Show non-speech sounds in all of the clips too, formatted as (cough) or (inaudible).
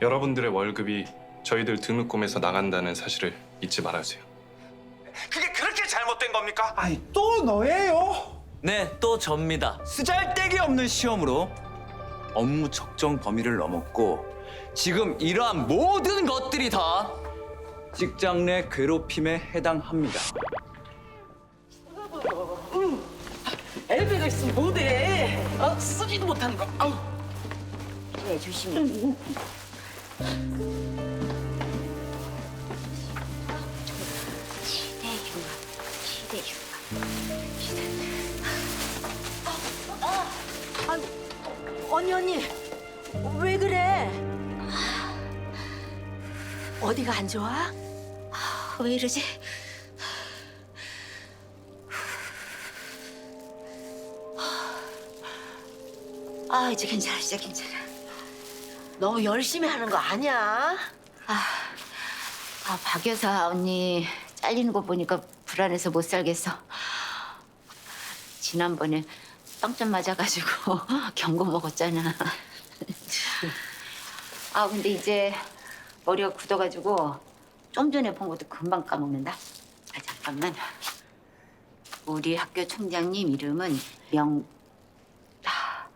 여러분들의 월급이 저희들 등록금에서 나간다는 사실을 잊지 말아주세요. 그게 그렇게 잘못된 겁니까? 아이 또 너예요? 네, 또 접니다. 쓰잘데기 없는 시험으로 업무 적정 범위를 넘었고 지금 이러한 모든 것들이 다 직장 내 괴롭힘에 해당합니다. 엘베가 있으면 뭐돼? 어? 쓰지도 못하는 거. 아우. 네, 조심히. 어디가 안 좋아? 왜 이러지? 아 이제 괜찮아 이제 괜찮아. 너무 열심히 하는 거 아니야? 아, 박 여사 언니 잘리는 거 보니까 불안해서 못 살겠어. 지난번에 빵점 맞아가지고 (laughs) 경고 먹었잖아. 아, 근데 이제 머리가 굳어가지고 좀 전에 본 것도 금방 까먹는다. 아, 잠깐만. 우리 학교 총장님 이름은 명... 아,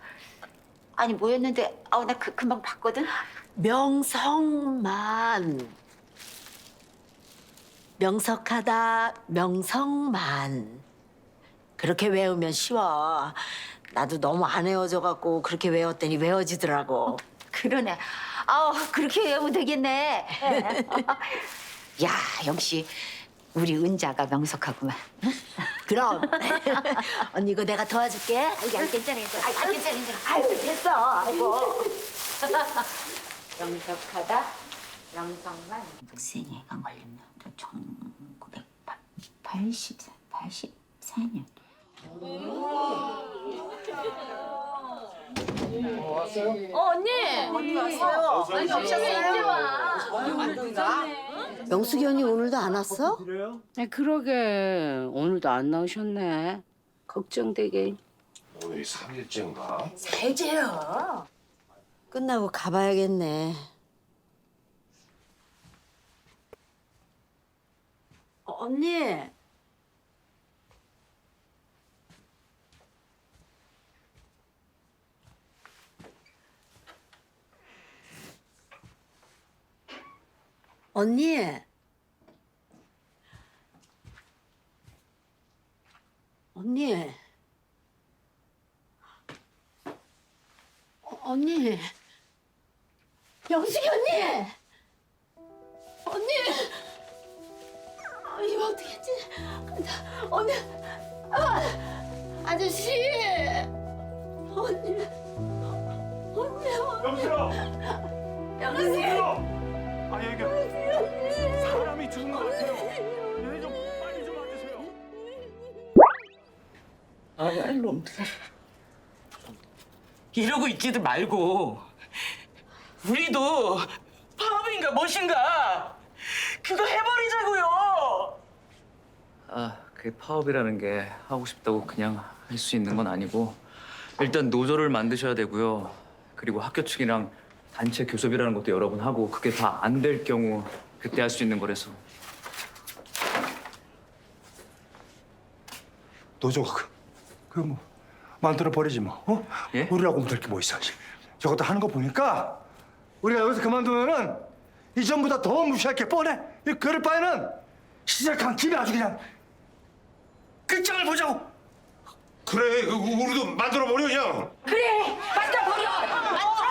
아니 뭐였는데 아우 나 그, 금방 봤거든. 명성만. 명석하다 명성만. 그렇게 외우면 쉬워. 나도 너무 안 외워져 갖고 그렇게 외웠더니 외워지더라고. 그러네. 아우 그렇게 외우면 되겠네. (laughs) 야 역시 우리 은자가 명석하구만. 그럼 (laughs) 언니 이거 내가 도와줄게. 야, 괜찮아 괜찮아. 아, 아, 괜찮아 괜찮아. 아유 됐어. 아이고. (laughs) 명석하다 명성만. 학생회가 걸린 년도 1984 84년. 명숙이 언니 오늘도 안 왔어? 아, 그러게 오늘도 안 나오셨네. 걱정되게. 오늘이 3일째인가? 세제요. 끝나고 가봐야겠네. 어, 언니. 언니. 언니. 어, 언니. 영숙이 언니. 언니. 아, 이거 어떻게 했지? 나, 언니. 아, 아저씨. 언니. 언니. 영수야. 영숙이. 아니 이게 사람이 죽은 것 같아요. 얘네 좀 빨리 좀 와주세요. 아야 놈들. 이러고 있지들 말고 우리도 파업인가 무엇인가 그거 해버리자고요. 아, 그 파업이라는 게 하고 싶다고 그냥 할 수 있는 건 아니고 일단 노조를 만드셔야 되고요. 그리고 학교 측이랑 단체 교섭이라는 것도 여러 번 하고 그게 다 안 될 경우 그때 할 수 있는 거라서 노조가 그, 그뭐 만들어 버리지 뭐. 어? 예? 우리라고 못할 게 뭐 있어. 저것도 하는 거 보니까 우리가 여기서 그만두면은 이전보다 더 무시할 게 뻔해. 이 그럴 바에는 시작한 김에 아주 그냥 끝장을 보자고. 그래, 그, 우리도 만들어 버려 그냥. 그래 맞다 버려. 우리도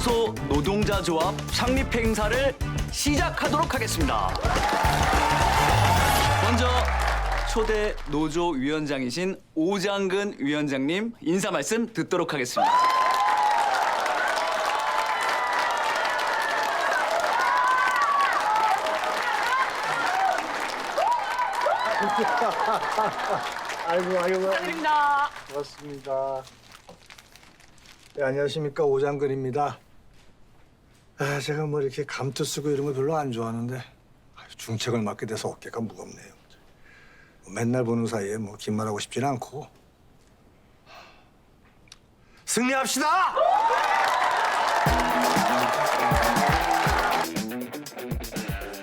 청소 노동자 조합 창립 행사를 시작하도록 하겠습니다. 먼저 초대 노조 위원장이신 오장근 위원장님 인사 말씀 듣도록 하겠습니다. 아이고 아이고. 축하드립니다. 고맙습니다. 네, 안녕하십니까 오장근입니다. 아, 제가 뭐 이렇게 감투 쓰고 이런 거 별로 안 좋아하는데 중책을 맡게 돼서 어깨가 무겁네요. 뭐 맨날 보는 사이에 뭐 긴 말하고 싶지는 않고 승리합시다!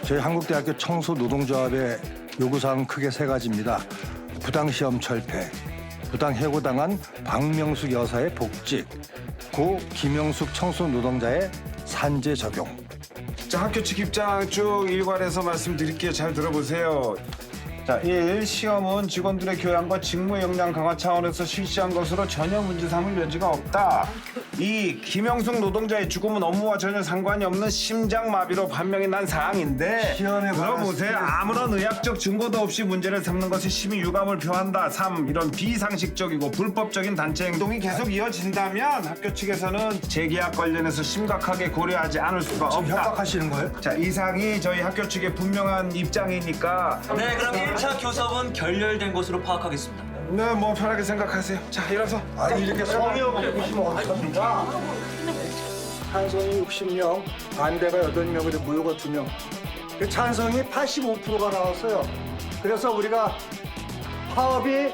저희 한국대학교 청소노동조합의 요구사항은 크게 세 가지입니다. 부당시험 철폐, 부당 해고당한 박명숙 여사의 복직, 고 김영숙 청소노동자의 산재 적용. 자, 학교 측 입장 쭉 일괄해서 말씀드릴게요. 잘 들어보세요. 자, 1. 시험은 직원들의 교양과 직무 역량 강화 차원에서 실시한 것으로 전혀 문제 삼을 여지가 없다. 2. 김영숙 노동자의 죽음은 업무와 전혀 상관이 없는 심장마비로 판명이 난 사항인데 시험에 들어보세요. 관한 아무런 의학적 증거도 없이 문제를 삼는 것이 심히 유감을 표한다. 3. 이런 비상식적이고 불법적인 단체 행동이 계속 이어진다면 학교 측에서는 재계약 관련해서 심각하게 고려하지 않을 수가 지금 없다. 협박하시는 거예요? 자 이상이 저희 학교 측의 분명한 입장이니까 네, 그럼 1차 교섭은 결렬된 것으로 파악하겠습니다. 네 뭐 편하게 생각하세요 자 일어서 아니 이렇게 성의 없게 보시면 어떡합니까? 찬성이 60명, 반대가 8명인데 무효가 2명. 그 찬성이 85%가 나왔어요. 그래서 우리가 파업이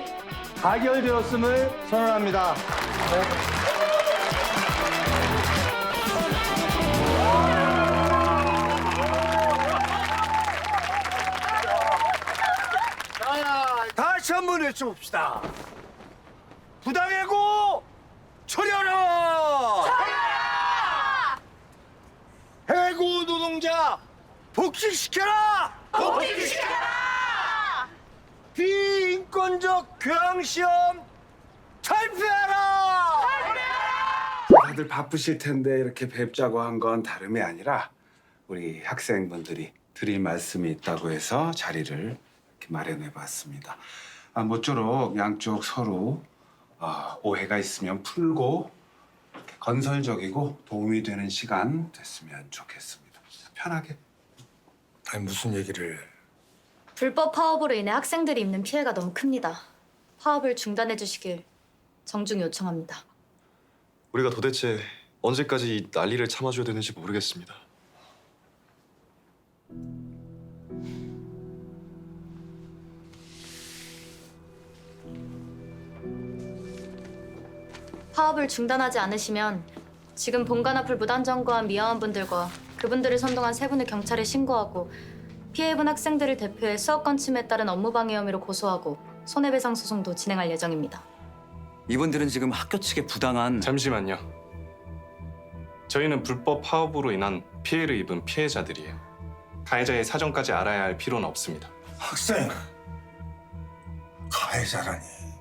가결되었음을 선언합니다. 자, 다시 한번 외쳐봅시다. 부당해고 처리하라! 해고 노동자 복직시켜라! 복직시켜라! 비인권적 교양시험 탈피하라! 다들 바쁘실 텐데 이렇게 뵙자고 한 건 다름이 아니라 우리 학생분들이 드릴 말씀이 있다고 해서 자리를 이렇게 마련해 봤습니다 아, 모쪼록 양쪽 서로 아, 오해가 있으면 풀고 이렇게 건설적이고 도움이 되는 시간 됐으면 좋겠습니다 편하게 아니 무슨 얘기를 불법 파업으로 인해 학생들이 입는 피해가 너무 큽니다. 파업을 중단해 주시길 정중히 요청합니다. 우리가 도대체 언제까지 이 난리를 참아줘야 되는지 모르겠습니다. 파업을 중단하지 않으시면 지금 본관 앞을 무단 점거한 미화원 분들과 그분들을 선동한 세 분을 경찰에 신고하고 피해 입은 학생들을 대표해 수업권 침해에 따른 업무방해 혐의로 고소하고 손해배상 소송도 진행할 예정입니다. 이분들은 지금 학교 측에 부당한 잠시만요. 저희는 불법 파업으로 인한 피해를 입은 피해자들이에요. 가해자의 사정까지 알아야 할 필요는 없습니다. 학생 가해자라니 아,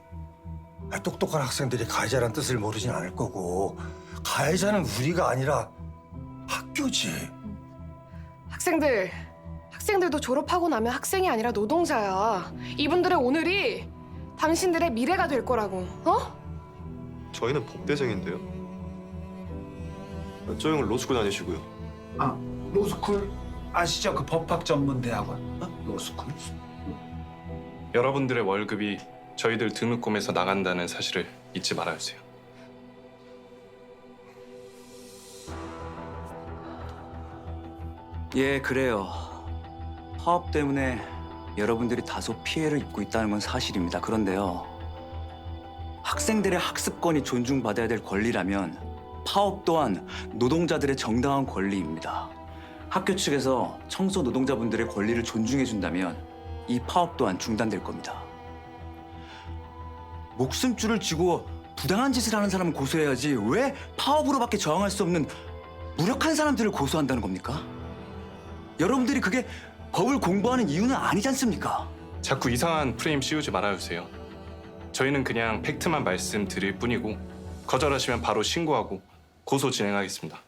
똑똑한 학생들이 가해자란 뜻을 모르진 않을 거고 가해자는 우리가 아니라 학교지 학생들, 학생들도 졸업하고 나면 학생이 아니라 노동자야. 이분들의 오늘이 당신들의 미래가 될 거라고. 어? 저희는 법대생인데요. 저 형은 로스쿨 다니시고요. 아 로스쿨 아시죠 그 법학 전문 대학원 어? 로스쿨 여러분들의 월급이 저희들 등록금에서 나간다는 사실을 잊지 말아주세요. 예, 그래요. 파업 때문에 여러분들이 다소 피해를 입고 있다는 건 사실입니다. 그런데요. 학생들의 학습권이 존중받아야 될 권리라면 파업 또한 노동자들의 정당한 권리입니다. 학교 측에서 청소 노동자분들의 권리를 존중해 준다면 이 파업 또한 중단될 겁니다. 목숨줄을 쥐고 부당한 짓을 하는 사람은 고소해야지 왜 파업으로밖에 저항할 수 없는 무력한 사람들을 고소한다는 겁니까? 여러분들이 그게 법을 공부하는 이유는 아니지 않습니까? 자꾸 이상한 프레임 씌우지 말아주세요. 저희는 그냥 팩트만 말씀드릴 뿐이고 거절하시면 바로 신고하고 고소 진행하겠습니다.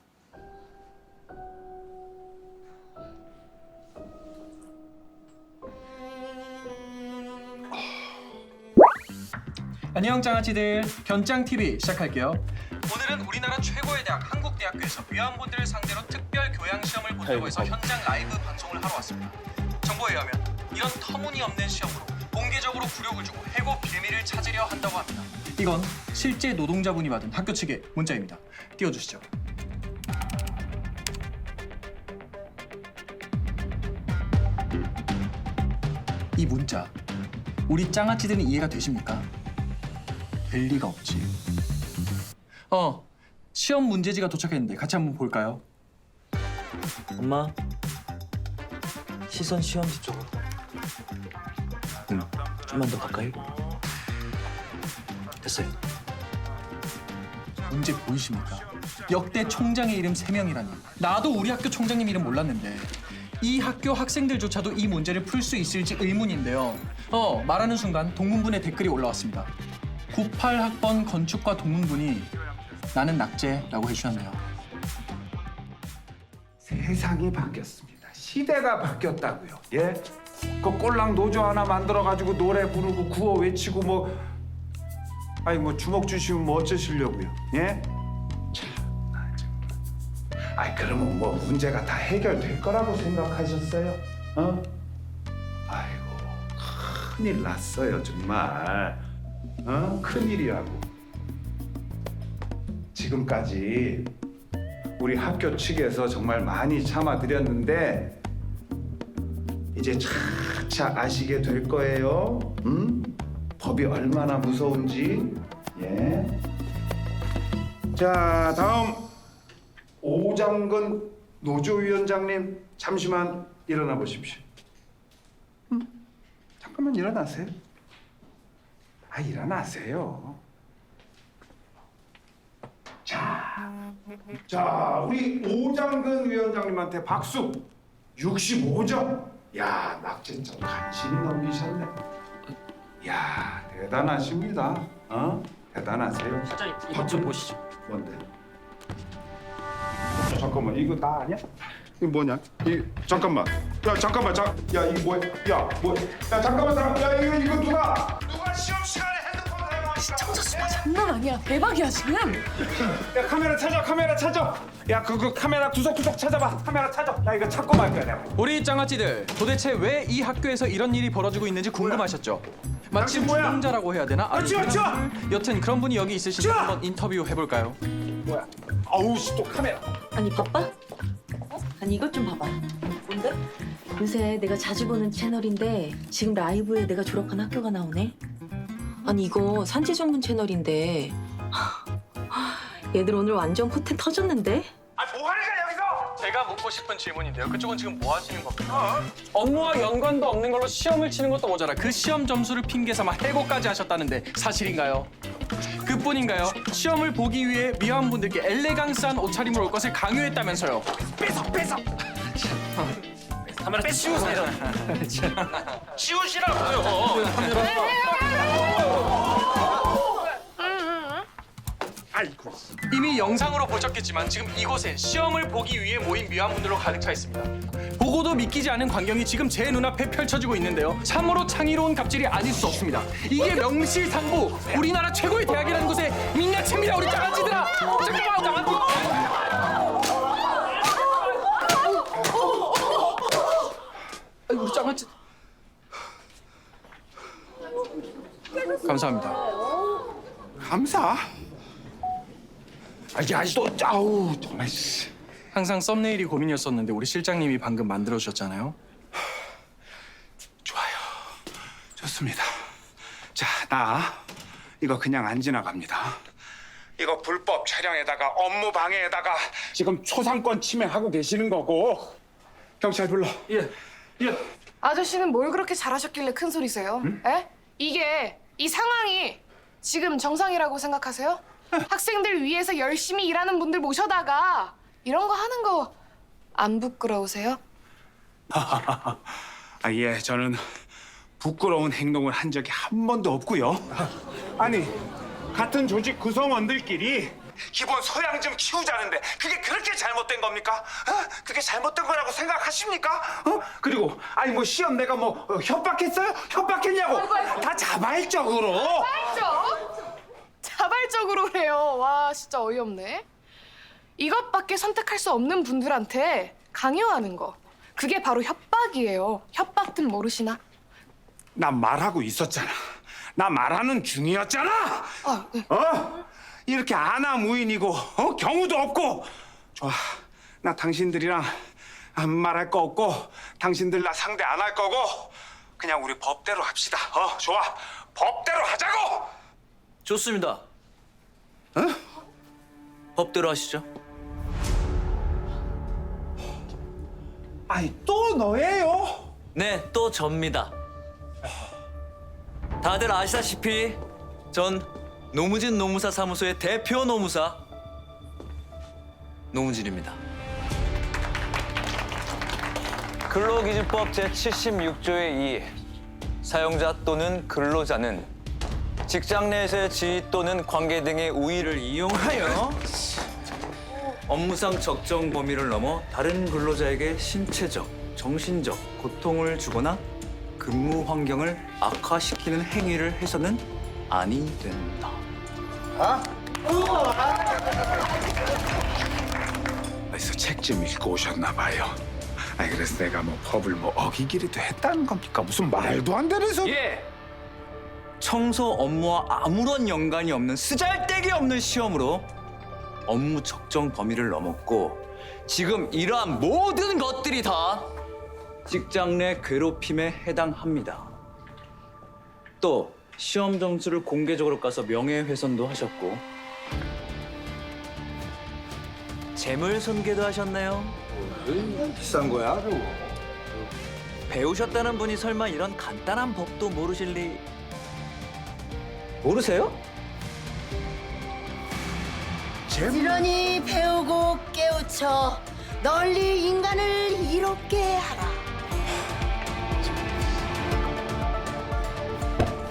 안녕 장아찌들 견짱 TV 시작할게요. 오늘은 우리나라 최고의 대학 한국대학교에서 위안분들을 상대로 특별 교양 시험을 본다고 해서 현장 라이브 방송을 하러 왔습니다. 정보에 의하면 이런 터무니없는 시험으로 공개적으로 굴욕을 주고 해고 빌미를 찾으려 한다고 합니다. 이건 실제 노동자분이 받은 학교 측의 문자입니다. 띄워주시죠. 이 문자 우리 짱아찌들은 이해가 되십니까? 될 리가 없지. 어, 시험 문제지가 도착했는데 같이 한번 볼까요? 엄마 시선 시험지 쪽으로 응 좀만 더 가까이 됐어요 문제 보이십니까? 역대 총장의 이름 세명이라니 나도 우리 학교 총장님 이름 몰랐는데 이 학교 학생들조차도 이 문제를 풀 수 있을지 의문인데요. 어, 말하는 순간 동문분의 댓글이 올라왔습니다. 98학번 건축과 동문분이 나는 낙제라고 해주셨네요. 세상이 바뀌었습니다. 시대가 바뀌었다고요. 예? 그 꼴랑 노조 하나 만들어 가지고 노래 부르고 구호 외치고 뭐 아니 뭐 주먹 주시면 뭐 어쩌시려고요? 예? 아이 그러면 뭐 문제가 다 해결될 거라고 생각하셨어요? 어? 아이고 큰일 났어요 정말. 어? 큰일이라고. 지금까지 우리 학교 측에서 정말 많이 참아드렸는데 이제 차차 아시게 될 거예요. 음? 법이 얼마나 무서운지. 예. 자, 다음 오장근 노조위원장님 잠시만 일어나 보십시오. 음? 잠깐만 일어나세요. 아, 일어나세요. 자, 우리 오장근 위원장님한테 박수. 65점. 야, 낙제점 간신히 넘기셨네. 야, 대단하십니다. 어? 대단하세요. 사장님 이것 좀 보시죠 뭔데? 잠깐만, 이거 나 아니야? 이거 뭐냐? 이 잠깐만. 야, 잠깐만. 자, 야, 이거 뭐야? 야, 뭐? 야, 잠깐만. 잠깐만. 야, 이거 이거 누가? 시험 시간에 핸드폰 사용하니까? 시청자 수가 장난 아니야. 대박이야 지금. 야 카메라 찾아 카메라 찾아 야 그거 카메라 구석구석 찾아봐 카메라 찾아 나 이거 찾고 말 거야 내가 우리 짱아찌들 도대체 왜 이 학교에서 이런 일이 벌어지고 있는지 궁금하셨죠? 마침 당신 뭐야? 주동자라고 해야 되나? 아, 치워, 치워! 여튼 그런 분이 여기 있으신데 치워! 한번 인터뷰 해볼까요? 뭐야 아우 씨 또 카메라 아니 바빠? 아니 이것 좀 봐봐. 뭔데? 요새 내가 자주 보는 채널인데 지금 라이브에 내가 졸업한 학교가 나오네. 아니 이거 산지 전문 채널인데 (laughs) 얘들 오늘 완전 포텐 터졌는데? 아 뭐하는 거야 여기서 제가 묻고 싶은 질문인데요. 그쪽은 지금 뭐 하시는 겁니까? 업무와 연관도 없는 걸로 시험을 치는 것도 모자라 그 시험 점수를 핑계 삼아 해고까지 하셨다는데 사실인가요? 그뿐인가요? 시험을 보기 위해 미화원분들께 엘레강스한 옷차림으로 올 것을 강요했다면서요. 뺏어 뺏어. 카메라 빼시우세요. 치우시라고요. 아이고 이미 영상으로 보셨겠지만 지금 이곳엔 시험을 보기 위해 모인 미화분들로 가득 차 있습니다. 보고도 믿기지 않은 광경이 지금 제 눈앞에 펼쳐지고 있는데요. 참으로 창의로운 갑질이 아닐 수 없습니다. 이게 명실상부 우리나라 최고의 대학이라는 곳에 민낯입니다 우리 장아찌들아. 잠깐만 장아찌. 아이고 우리 장아찌. 감사합니다. 감사 아이 아직도 아우 정말 씨. 항상 썸네일이 고민이었었는데 우리 실장님이 방금 만들어 주셨잖아요. 좋아요 좋습니다 자 나 이거 그냥 안 지나갑니다 이거 불법 촬영에다가 업무 방해에다가 지금 초상권 침해하고 계시는 거고 경찰 불러 예 아저씨는 뭘 그렇게 잘하셨길래 큰 소리세요? 에? 이게 이 상황이 지금 정상이라고 생각하세요? 학생들 위해서 열심히 일하는 분들 모셔다가 이런 거 하는 거 안 부끄러우세요? (laughs) 아, 예, 저는 부끄러운 행동을 한 적이 한 번도 없고요. 아니, 같은 조직 구성원들끼리 기본 소양 좀 키우자는데 그게 그렇게 잘못된 겁니까? 어? 그게 잘못된 거라고 생각하십니까? 어? 그리고 아니 뭐 시험 내가 뭐 어, 협박했어요? 협박했냐고? 다 자발적으로. 자발적? 자발적으로래요. 와 진짜 어이없네. 이것밖에 선택할 수 없는 분들한테 강요하는 거. 그게 바로 협박이에요. 협박 등 모르시나? 난 말하고 있었잖아. 나 말하는 중이었잖아. 아, 네. 어? 이렇게 아나무인이고 어? 경우도 없고 좋아. 나 당신들이랑 안 말할 거 없고 당신들 나 상대 안 할 거고 그냥 우리 법대로 합시다. 어, 좋아. 법대로 하자고. 좋습니다. 어? 법대로 하시죠. 아이 또 너예요? 네, 또 접니다. 다들 아시다시피 전 노무진 노무사 사무소의 대표 노무사 노무진입니다. 근로기준법 제76조의 2 사용자 또는 근로자는 직장 내에서의 지위 또는 관계 등의 우위를 이용하여 업무상 적정 범위를 넘어 다른 근로자에게 신체적, 정신적 고통을 주거나 근무 환경을 악화시키는 행위를 해서는 아니 된다. 어디서 책 좀 읽고 오셨나 봐요. 아니 그래서 내가 뭐 법을 뭐 어기기라도 했다는 겁니까? 무슨 말도 안 되는 소리. 예. 청소 업무와 아무런 연관이 없는 쓰잘데기 없는 시험으로 업무 적정 범위를 넘었고 지금 이러한 모든 것들이 다 직장 내 괴롭힘에 해당합니다. 또 시험 점수를 공개적으로 까서 명예훼손도 하셨고 재물 손괴도 하셨네요. 비싼 거야, 그거. 배우셨다는 분이 설마 이런 간단한 법도 모르실 리 모르세요? 부지런히 배우고 깨우쳐 널리 인간을 이롭게 하라.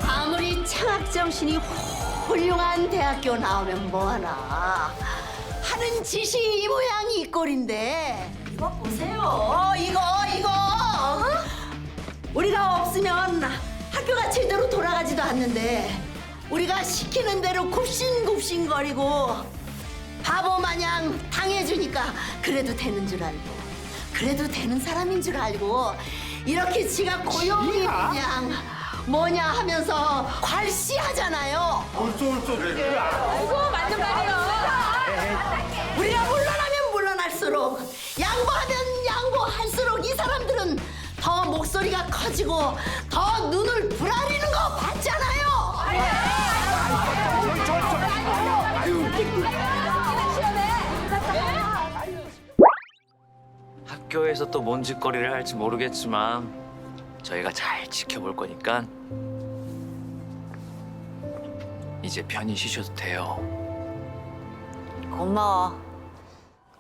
아무리 창학 정신이 훌륭한 대학교 나오면 뭐하나 하는 짓이 이 모양이 이 꼴인데 이거 보세요 이거 이거 어? 우리가 없으면 학교가 제대로 돌아가지도 않는데 우리가 시키는 대로 굽신굽신거리고 바보 마냥 당해주니까 그래도 되는 줄 알고 그래도 되는 사람인 줄 알고 이렇게 지가 고용이 그냥 뭐냐 하면서 괄시하잖아요. 아이고 맞는 말이에요. 우리가 물러나면 물러날수록 양보하면 양보할수록 이 사람들은 더 목소리가 커지고 더 눈을 부라리는 거 봤잖아요. 학교에서 또 뭔 짓거리를 할지 모르겠지만 저희가 잘 지켜볼 거니까 이제 편히 쉬셔도 돼요. 고마워.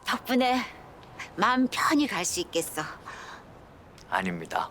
덕분에 마음 편히 갈 수 있겠어. 아닙니다.